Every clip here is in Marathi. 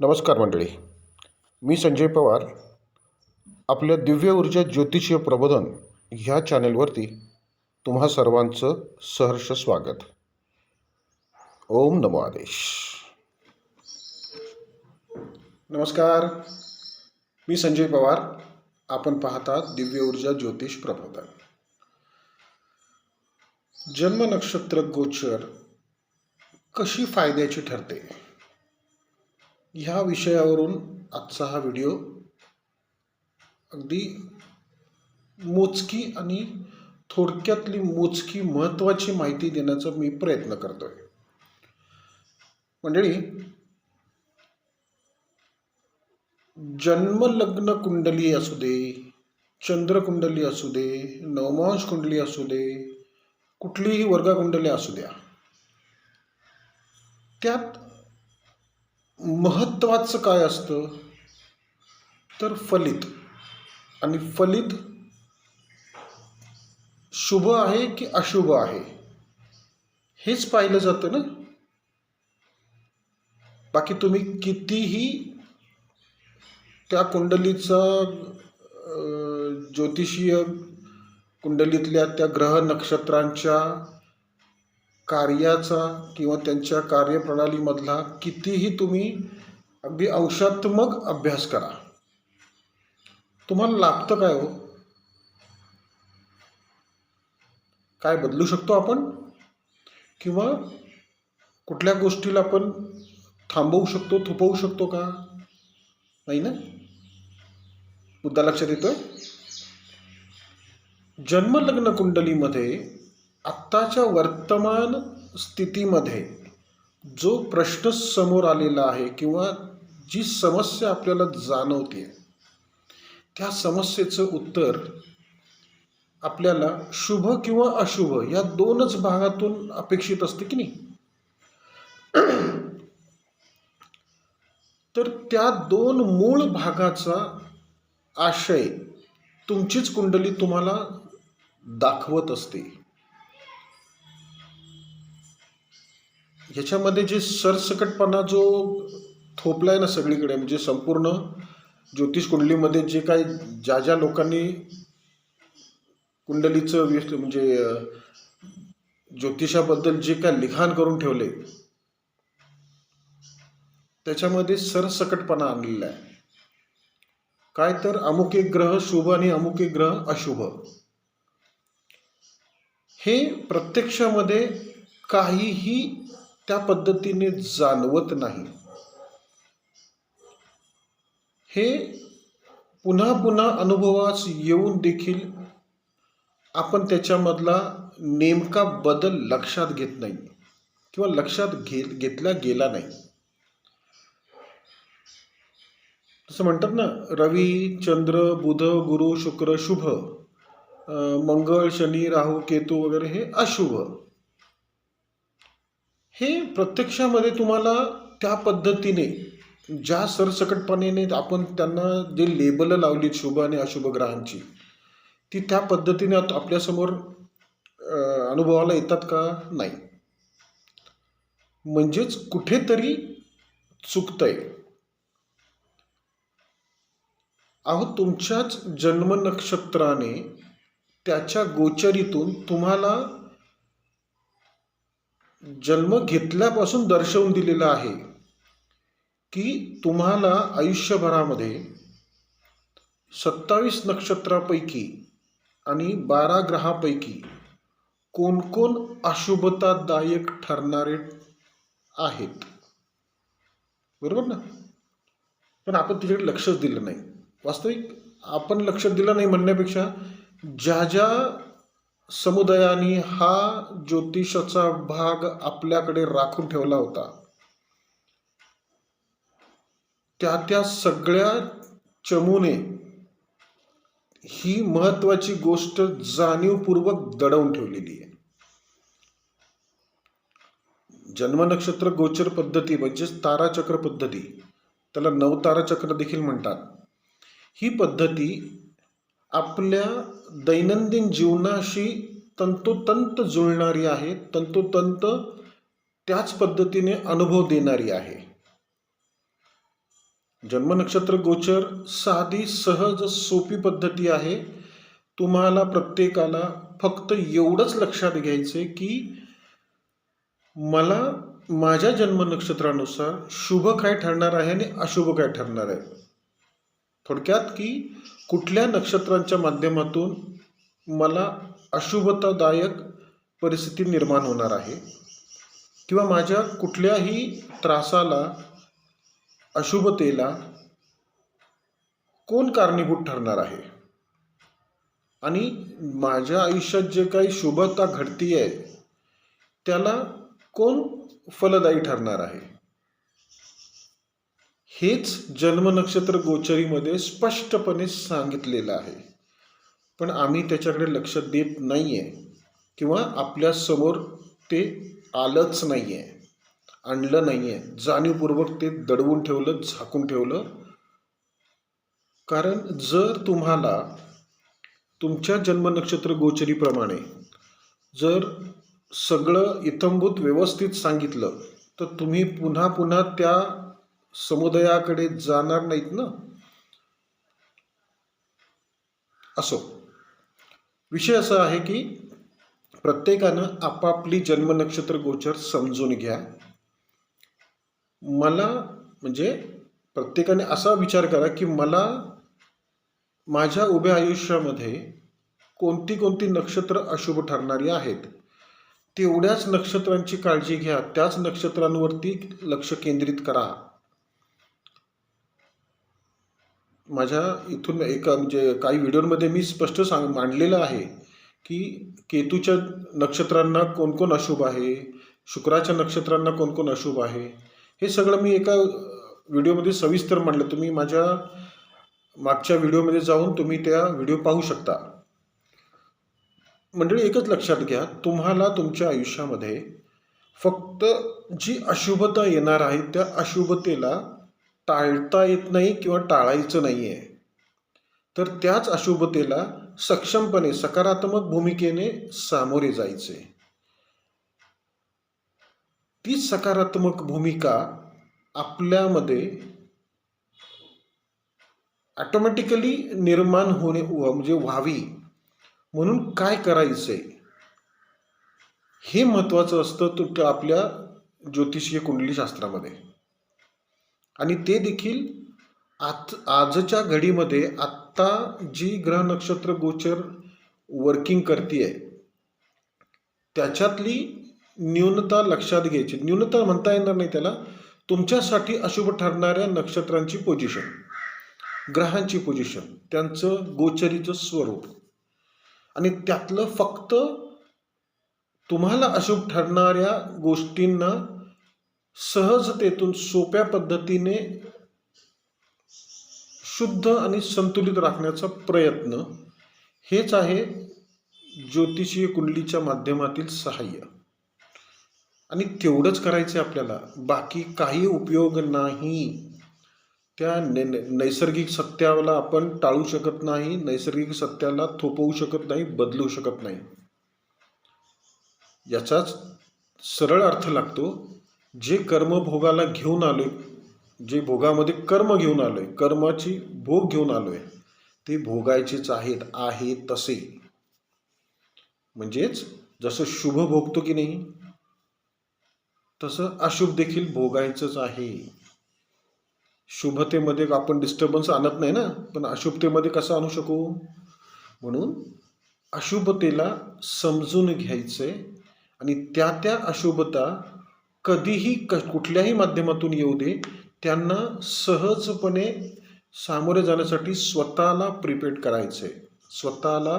नमस्कार मंडळी. मी संजय पवार. आपल्या दिव्य ऊर्जा ज्योतिषीय प्रबोधन ह्या चॅनेलवरती तुम्हा सर्वांचं सहर्ष स्वागत. ओम नमो आदेश. नमस्कार. मी संजय पवार. आपण पाहता दिव्य ऊर्जा ज्योतिष प्रबोधन. जन्म नक्षत्र गोचर कशी फायद्याची ठरते? ह्या विषयावरून आजचा हा व्हिडिओ अगदी मोजकी आणि थोडक्यातली मोजकी महत्त्वाची माहिती देण्याचा मी प्रयत्न करतोय. मंडळी जन्मलग्न कुंडली असू दे चंद्रकुंडली असू दे नवमांश कुंडली असू दे कुठलीही वर्गकुंडली असू द्या त्यात महत्त्वाचं काय असतं? तर फलित. आणि फलित शुभ आहे की अशुभ आहे? हेच पाहिलं जातं ना? बाकी तुम्ही कितीही त्या कुंडलीचा ज्योतिषीय कुंडलीतल्या त्या ग्रह नक्षत्रांच्या कार्याचा किंवा त्यांच्या कार्यप्रणालीमधला कितीही तुम्ही अगदी अंशात्मक अभ्यास करा. तुम्हाला लाभतं काय हो? काय बदलू शकतो आपण? किंवा कुठल्या गोष्टीला आपण थांबवू शकतो थोपवू शकतो का? नाही ना? मुद्दा लक्षात येतोय? जन्मलग्न कुंडलीमध्ये आत्ताच्या वर्तमान स्थितीमध्ये जो प्रश्न समोर आलेला आहे किंवा जी समस्या आपल्याला जाणवते त्या समस्येचं उत्तर आपल्याला शुभ किंवा अशुभ या दोनच भागातून अपेक्षित असते की नाही? तर त्या दोन मूळ भागाचा आशय तुमचीच कुंडली तुम्हाला दाखवत असते. ह्याच्यामध्ये जे सरसकटपणा जो थोपलाय ना सगळीकडे म्हणजे संपूर्ण ज्योतिष कुंडलीमध्ये जे काही ज्या ज्या लोकांनी कुंडलीचं व्यस्त म्हणजे ज्योतिषाबद्दल जे काय लिखाण करून ठेवले त्याच्यामध्ये सरसकटपणा आणलेला आहे. काय तर अमुक एक ग्रह शुभ आणि अमुक एक ग्रह अशुभ. हे प्रत्यक्षामध्ये काहीही त्या पद्धतीने जाणवत नाही. हे पुन्हा पुन्हा अनुभवास येऊन देखील आपण त्याच्यामधला नेमका बदल लक्षात घेत नाही किंवा लक्षात घे घेतला गेला नाही. जसं म्हणतात ना रवी चंद्र बुध गुरु शुक्र शुभ मंगळ शनी राहू केतू वगैरे हे अशुभ. हे प्रत्यक्षामध्ये तुम्हाला त्या पद्धतीने ज्या सरसकटपणे आपण त्यांना जे लेबल लावली शुभ आणि अशुभ ग्रहांची ती त्या पद्धतीने आपल्यासमोर अनुभवाला येतात का? नाही. म्हणजेच कुठेतरी चुकतंय. अहो तुमच्याच जन्म नक्षत्राने त्याच्या गोचरीतून तुम्हाला जन्म घेतल्यापासून दर्शवून दिलेलं आहे की तुम्हाला आयुष्यभरामध्ये सत्तावीस नक्षत्रापैकी आणि बारा ग्रहापैकी कोण कोण अशुभतादायक ठरणारे आहेत? बरोबर ना? पण आपण तिच्याकडे लक्षच दिलं नाही. वास्तविक आपण लक्ष दिलं नाही म्हणण्यापेक्षा ज्या ज्या समुदायाने हा ज्योतिषाचा भाग आपल्याकडे राखून ठेवला होता. त्या त्या सगळ्या चमूने ही महत्वाची गोष्ट जाणीवपूर्वक दडवून ठेवलेली आहे. जन्म नक्षत्र गोचर पद्धती म्हणजेच ताराचक्र पद्धती त्याला नवताराचक्र देखील म्हणतात. ही पद्धती आपल्या दैनंदिन जीवनाशी तंतोतंत जुळणारी आहे तंतोतंत त्याच पद्धतीने अनुभव देणारी आहे. जन्मनक्षत्र गोचर साधी सहज सोपी पद्धती आहे. तुम्हाला प्रत्येकाला फक्त एवढंच लक्षात घ्यायचं की मला माझ्या जन्मनक्षत्रानुसार शुभ काय ठरणार आहे आणि अशुभ काय ठरणार आहे. थोडक्यात की कुठल्या नक्षत्रांच्या माध्यमातून मला अशुभतादायक परिस्थिती निर्माण होणार आहे? किंवा माझ्या कुठल्याही त्रासाला अशुभतेला कोण कारणीभूत ठरणार आहे? आणि माझ्या आयुष्यात जे काही शुभता घडती आहे त्याला कोण फलदायी ठरणार आहे? हेच जन्मनक्षत्र गोचरीमध्ये स्पष्टपणे सांगितलेलं आहे. पण आम्ही त्याच्याकडे लक्ष देत नाही आहे किंवा आपल्यासमोर ते आलंच नाही आहे आणलं नाही आहे जाणीवपूर्वक ते दडवून ठेवलं झाकून ठेवलं. कारण जर तुम्हाला तुमच्या जन्मनक्षत्र गोचरीप्रमाणे जर सगळं इतंभूत व्यवस्थित सांगितलं तर तुम्ही पुन्हा पुन्हा त्या समुदायाकडे जाणार नाहीत ना? असो. विषय असा आहे की प्रत्येकानं आपापली जन्मनक्षत्र गोचर समजून घ्या. मला म्हणजे प्रत्येकाने असा विचार करा की मला माझ्या उभ्या आयुष्यामध्ये कोणती कोणती नक्षत्र अशुभ ठरणारी आहेत? तेवढ्याच नक्षत्रांची काळजी घ्या त्याच नक्षत्रांवरती लक्ष केंद्रित करा. माझ्या इथून एका म्हणजे काही व्हिडिओमध्ये मी स्पष्ट सांग मांडलेलं आहे की केतूच्या नक्षत्रांना कोण कोण अशुभ आहे? शुक्राच्या नक्षत्रांना कोण कोण अशुभ आहे? हे सगळं मी एका व्हिडिओमध्ये सविस्तर मांडलं. तुम्ही माझ्या मागच्या व्हिडिओमध्ये जाऊन तुम्ही त्या व्हिडिओ पाहू शकता. मंडळी एकच लक्षात घ्या तुम्हाला तुमच्या आयुष्यामध्ये फक्त जी अशुभता येणार आहे त्या अशुभतेला टाळता येत नाही किंवा टाळायचं नाही आहे तर त्याच अशुभतेला सक्षमपणे सकारात्मक भूमिकेने सामोरे जायचे. ती सकारात्मक भूमिका आपल्यामध्ये ऑटोमॅटिकली निर्माण होणे म्हणजे व्हावी. म्हणून काय करायचंय हे महत्त्वाचं असतं तुमच्या आपल्या ज्योतिषीय कुंडलीशास्त्रामध्ये. आणि ते देखील आत आजच्या घडीमध्ये आत्ता जी ग्रह नक्षत्र गोचर वर्किंग करते त्याच्यातली न्यूनता लक्षात घ्यायची. न्यूनता म्हणता येणार नाही त्याला. तुमच्यासाठी अशुभ ठरणाऱ्या नक्षत्रांची पोजिशन ग्रहांची पोजिशन त्यांचं गोचरीचं स्वरूप. आणि त्यातलं फक्त तुम्हाला अशुभ ठरणाऱ्या गोष्टींना सहजतेतून सोप्या पद्धतीने शुद्ध आणि संतुलित राखण्याचा प्रयत्न हेच आहे ज्योतिषीय कुंडलीच्या माध्यमातील सहाय्य. आणि तेवढंच करायचं आहे आपल्याला. बाकी काही उपयोग नाही. त्या नैसर्गिक सत्याला आपण टाळू शकत नाही नैसर्गिक सत्याला थोपवू शकत नाही बदलू शकत नाही. याचाच सरळ अर्थ लागतो. जे कर्म भोगाला घेऊन आलोय जे भोगामध्ये कर्म घेऊन आलोय कर्माची भोग घेऊन आलोय ते भोगायचेच आहेत आहे तसे. म्हणजेच जसं शुभ भोगतो की नाही तसं अशुभ देखील भोगायचंच आहे. शुभतेमध्ये आपण डिस्टर्बन्स आणत नाही ना पण अशुभतेमध्ये कसं आणू शकू? म्हणून अशुभतेला समजून घ्यायचंय आणि त्या त्या अशुभता कधीही क कुठल्याही माध्यमातून येऊ दे त्यांना सहजपणे सामोरे जाण्यासाठी स्वतःला प्रिपेड करायचं आहे स्वतःला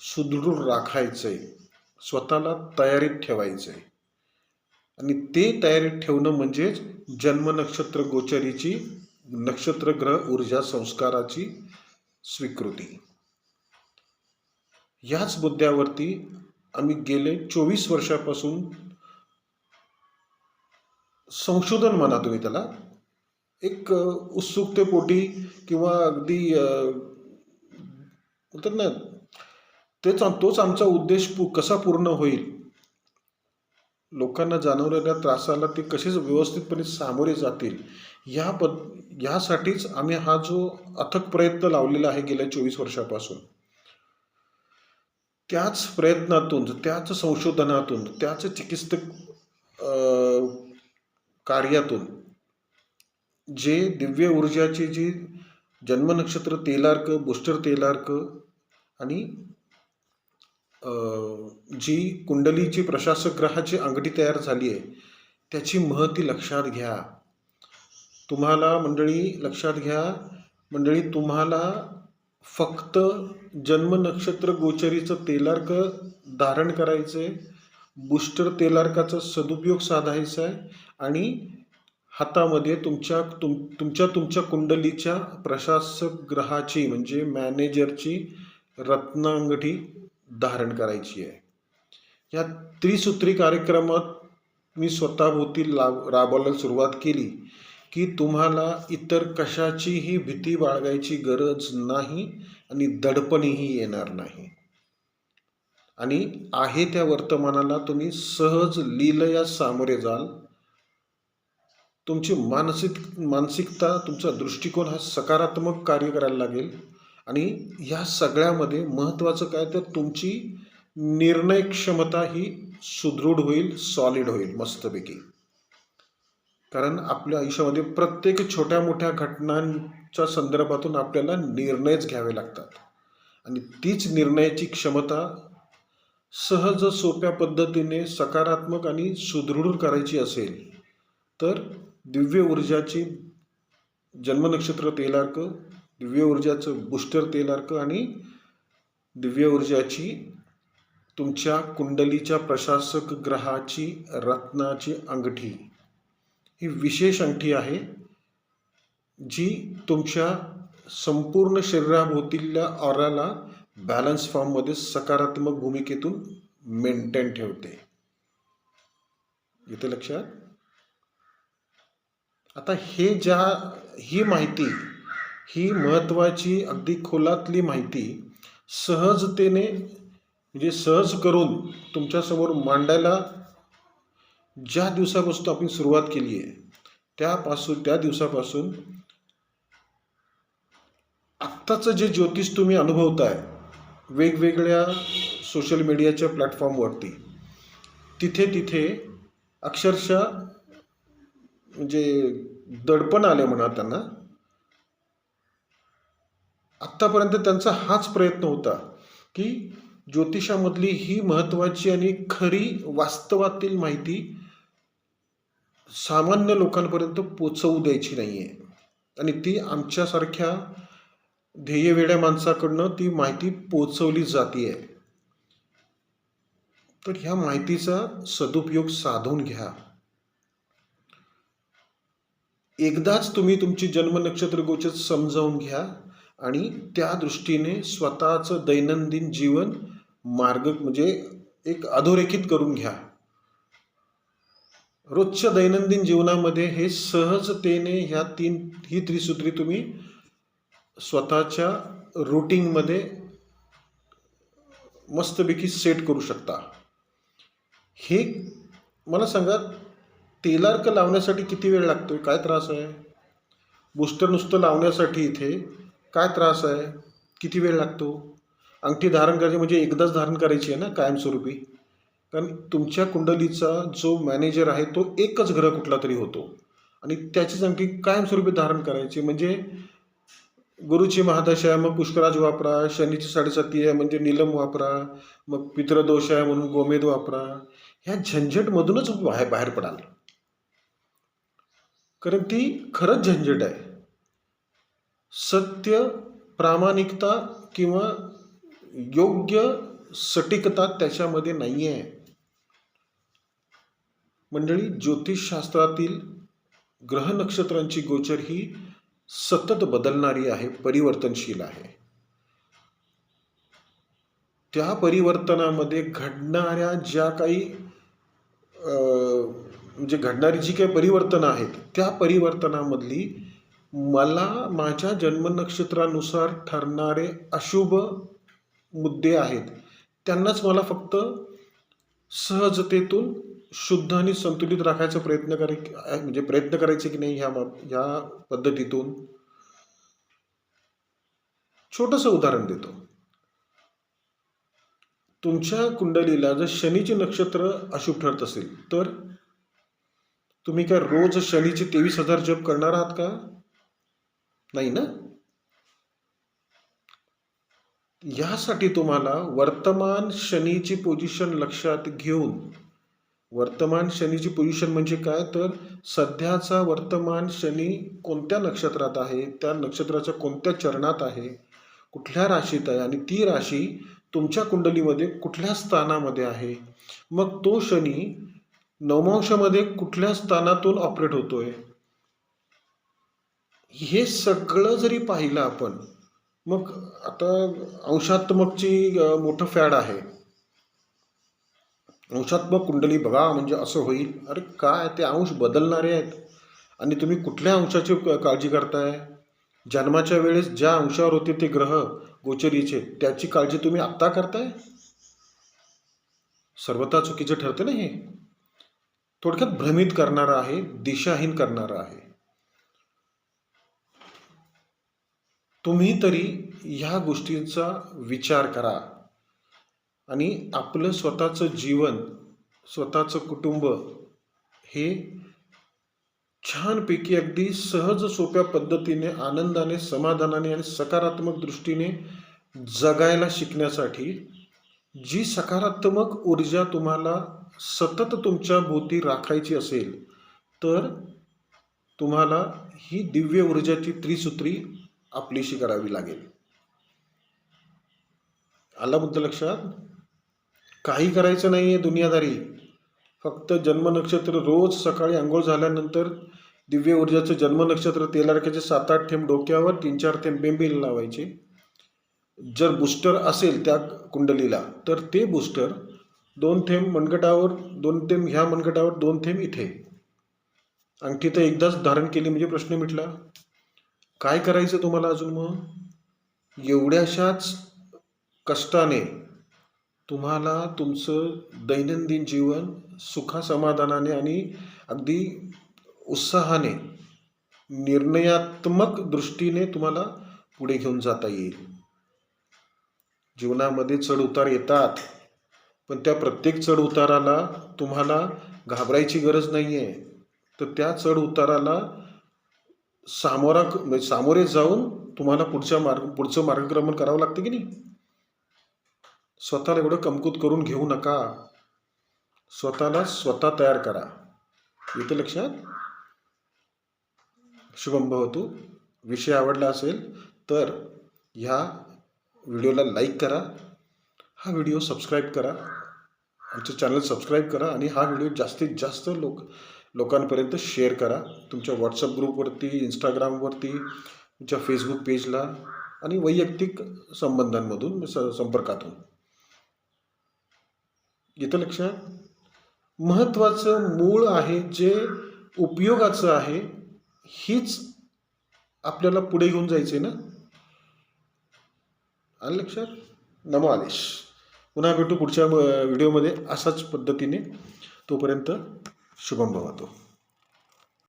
सुदृढ राखायचं आहे स्वतःला तयारीत ठेवायचं आहे आणि ते तयारीत ठेवणं म्हणजेच जन्मनक्षत्र गोचरीची नक्षत्र ग्रह ऊर्जा संस्काराची स्वीकृती. याच मुद्द्यावरती आम्ही गेले चोवीस वर्षापासून संशोधन म्हणा तुम्ही त्याला. एक उत्सुकतेपोटी किंवा अगदी अ, म्हणतात ना तेच तोच आमचा उद्देश पू कसा पूर्ण होईल? लोकांना जाणवलेल्या त्रासाला ते कसे व्यवस्थितपणे सामोरे जातील या पद यासाठीच आम्ही हा जो अथक प्रयत्न लावलेला आहे गेल्या चोवीस वर्षापासून त्याच प्रयत्नातून त्याच संशोधनातून त्याच चिकित्सक कार्यातून. जे दिव्य ऊर्जाची जी जन्मनक्षत्र तेलार्क बुस्टर तेलार्क आणि जी कुंडलीची प्रशासक ग्रहाची अंगठी तयार झाली आहे त्याची महती लक्षात घ्या. तुम्हाला मंडळी लक्षात घ्या. मंडळी तुम्हाला फक्त जन्म नक्षत्र गोचरीचं तेलार्क धारण करायचं आहे बुस्टर तेलार्काचा सदुपयोग साधायचा आहे. आणि हातामध्ये तुमच्या तुम तुमच्या तुमच्या कुंडलीच्या प्रशासक ग्रहाची म्हणजे मॅनेजरची रत्नांगठी धारण करायची आहे. या त्रिसूत्री कार्यक्रमात मी स्वतःभोवती लाभ राबवायला सुरुवात केली की तुम्हाला इतर कशाचीही भीती बाळगायची गरज नाही आणि दडपणीही येणार नाही. आणि आहे त्या वर्तमानाला तुम्ही सहज लीलया सामोरे जाल. तुमची मानसिक मानसिकता तुमचा दृष्टिकोन हा सकारात्मक कार्य करायला लागेल. आणि ह्या सगळ्यामध्ये महत्त्वाचं काय? तर तुमची निर्णय क्षमता ही सुदृढ होईल सॉलिड होईल मस्तपैकी. कारण आपल्या आयुष्यामध्ये प्रत्येक छोट्या मोठ्या घटनांच्या संदर्भातून आपल्याला निर्णयच घ्यावे लागतात. आणि तीच निर्णयाची क्षमता सहज सोप्या पद्धतीने सकारात्मक आणि सुदृढ करायची असेल तर दिव्य ऊर्जाची जन्मनक्षत्र तेलार्क दिव्य ऊर्जाचं बुस्टर तेलार्क आणि दिव्य ऊर्जाची तुमच्या कुंडलीच्या प्रशासक ग्रहाची रत्नाची अंगठी. ही विशेष अंगठी आहे जी तुमच्या संपूर्ण शरीराभोवतील्या ऑराला बॅलन्स फॉर्ममध्ये सकारात्मक भूमिकेतून मेंटेन ठेवते. येते लक्षात? आता हे ज्या ही माहिती ही महत्त्वाची अगदी खोलातली माहिती सहजतेने म्हणजे सहज करून तुमच्यासमोर मांडायला ज्या दिवसापासून आपण सुरुवात केली आहे त्यापासून त्या दिवसापासून आत्ताचं जे ज्योतिष तुम्ही अनुभवताय वेगवेगळ्या सोशल मीडियाच्या प्लॅटफॉर्मवरती तिथे तिथे अक्षरशः म्हणजे दडपण आले म्हणा त्यांना. आत्तापर्यंत त्यांचा हाच प्रयत्न होता की ज्योतिषामधली ही महत्त्वाची आणि खरी वास्तवातील माहिती सामान्य लोकांपर्यंत पोचवू द्यायची नाही आहे आणि ती आमच्यासारख्या ध्येयवेड्या माणसाकडनं ती माहिती पोचवली जाते आहे तर ह्या माहितीचा सदुपयोग साधून घ्या. एकदाच तुम्ही तुमची जन्म नक्षत्र गोचर समजावून घ्या आणि त्या दृष्टीने स्वतःचं दैनंदिन जीवन मार्ग म्हणजे एक अधोरेखित करून घ्या. रोजच्या दैनंदिन जीवनामध्ये हे सहजतेने ह्या तीन ही त्रिसूत्री तुम्ही स्वतःच्या रुटीनमध्ये मस्तपैकी सेट करू शकता. हे मला सांगा टेलार्क लावण्यासाठी किती वेळ लागतो आहे काय त्रास आहे? बूस्टर नुसतं लावण्यासाठी इथे. काय त्रास आहे? किती वेळ लागतो? अंगठी धारण करायची म्हणजे एकदाच धारण करायची आहे ना कायमस्वरूपी. कारण तुमच्या कुंडलीचा जो मॅनेजर आहे तो एकच ग्रह कुठला तरी होतो. आणि त्याचीच अंगठी कायमस्वरूपी धारण करायची म्हणजे गुरुची महादशा मग पुष्कराज वापरा शनीची साडेसाती आहे म्हणजे नीलम वापरा मग पितृदोष आहे म्हणून गोमेद वापरा. ह्या झंझटमधूनच बाहेर बाहेर पडाल. कारण ती खरंच झंझट आहे. सत्य प्रामाणिकता किंवा योग्य सटीकता त्याच्यामध्ये नाही आहे मंडळी ज्योतिषशास्त्रातील ग्रह नक्षत्रांची गोचर ही सतत बदलणारी आहे परिवर्तनशील आहे. त्या परिवर्तनामध्ये घडणाऱ्या ज्या काही अं, म्हणजे घडणारी जी काही परिवर्तनं आहेत त्या परिवर्तनामधली मला माझ्या जन्मनक्षत्रानुसार ठरणारे अशुभ मुद्दे आहेत. त्यांनाच मला फक्त सहजतेतून शुद्ध आणि संतुलित राखायचा प्रयत्न कराय म्हणजे प्रयत्न करायचे की नाही ह्या ह्या पद्धतीतून. छोटंसं उदाहरण देतो. तुमच्या कुंडलीला जर शनीचे नक्षत्र अशुभ ठरत असेल तर तुम्ही काय रोज शनीचे तेवीस हजार जप करणार आहात का? नाही ना? यासाठी तुम्हाला वर्तमान शनीची पोझिशन लक्षात घेऊन वर्तमान शनीची पोझिशन म्हणजे काय? तर सध्याचा वर्तमान शनी कोणत्या नक्षत्रात आहे? त्या नक्षत्राच्या कोणत्या चरणात आहे? कुठल्या राशीत आहे? आणि ती राशी तुमच्या कुंडलीमध्ये कुठल्या स्थानामध्ये आहे? मग तो शनी नवमांशामध्ये कुठल्या स्थानातून ऑपरेट होतोय? हे सगळं जरी पाहिलं आपण मग आता अंशात्मकची मोठं फॅड आहे. अंशात्मक कुंडली बघा म्हणजे असं होईल. अरे काय ते अंश बदलणारे आहेत. आणि तुम्ही कुठल्या अंशाची काळजी करताय? जन्माच्या वेळेस ज्या अंशावर होते ते ग्रह गोचरीचे त्याची काळजी तुम्ही आत्ता करताय? सर्वता चुकीचं ठरतं ना हे? थोडक्यात भ्रमित करणारा आहे दिशाहीन करणारा आहे. तुम्ही तरी ह्या गोष्टींचा विचार करा आणि आपलं स्वतःचं जीवन स्वतःचं कुटुंब हे छानपैकी अगदी सहज सोप्या पद्धतीने आनंदाने समाधानाने आणि सकारात्मक दृष्टीने जगायला शिकण्यासाठी जी सकारात्मक ऊर्जा तुम्हाला सतत तुमच्या भोवती राखायची असेल तर तुम्हाला ही दिव्य ऊर्जाची त्रिसूत्री आपलीशी करावी लागेल. आला मुद्दा लक्षात? काही करायचं नाही आहे दुनियादारी. फक्त जन्मनक्षत्र रोज सकाळी आंघोळ झाल्यानंतर दिव्य ऊर्जाचं जन्मनक्षत्र तेलारक्याचे सात आठ थेंब डोक्यावर तीन चार थेंब बेंबील लावायचे. जर बूस्टर असेल त्या कुंडलीला तर ते बूस्टर दोन थेंब मनगटावर दोन थेंब ह्या मनगटावर दोन थेंब इथे. अंगठी तर एकदाच धारण केली म्हणजे प्रश्न मिटला. काय करायचं तुम्हाला अजून मग? एवढ्याशाच कष्टाने तुम्हाला तुमचं दैनंदिन जीवन सुखासमाधानाने आणि अगदी उत्साहाने निर्णयात्मक दृष्टीने तुम्हाला पुढे घेऊन जाता येईल. जीवनामध्ये चढउतार येतात पण त्या प्रत्येक चढउताराला तुम्हाला घाबरायची गरज नाही आहे तर त्या चढउताराला सामोरा म्हणजे सामोरे जाऊन तुम्हाला पुढच्या मार्ग पुढचं मार्गक्रमण करावं लागतं की नाही? स्वतःला एवढं कमकुत करून घेऊ नका. स्वतःला स्वतः तयार करा. येतं लक्षात? शुभम भवतु विषय आवडला असेल तर ह्या व्हिडिओला लाईक करा हा व्हिडिओ सबस्क्राईब करा आमचं चॅनल सबस्क्राईब करा आणि हा व्हिडिओ जास्तीत जास्त लोक लोकांपर्यंत शेअर करा. तुमच्या व्हॉट्सअप ग्रुपवरती इंस्टाग्रामवरती तुमच्या फेसबुक पेजला आणि वैयक्तिक संबंधांमधून स संपर्कातून. येतं लक्षात महत्त्वाचं मूळ आहे जे उपयोगाचं आहे हीच आपल्याला पुढे घेऊन जायचं आहे ना? आलं लक्षात नमो आदेश. पुन्हा भेटू पुढच्या व्हिडिओमध्ये असाच पद्धतीने. तोपर्यंत शुभम भवतो.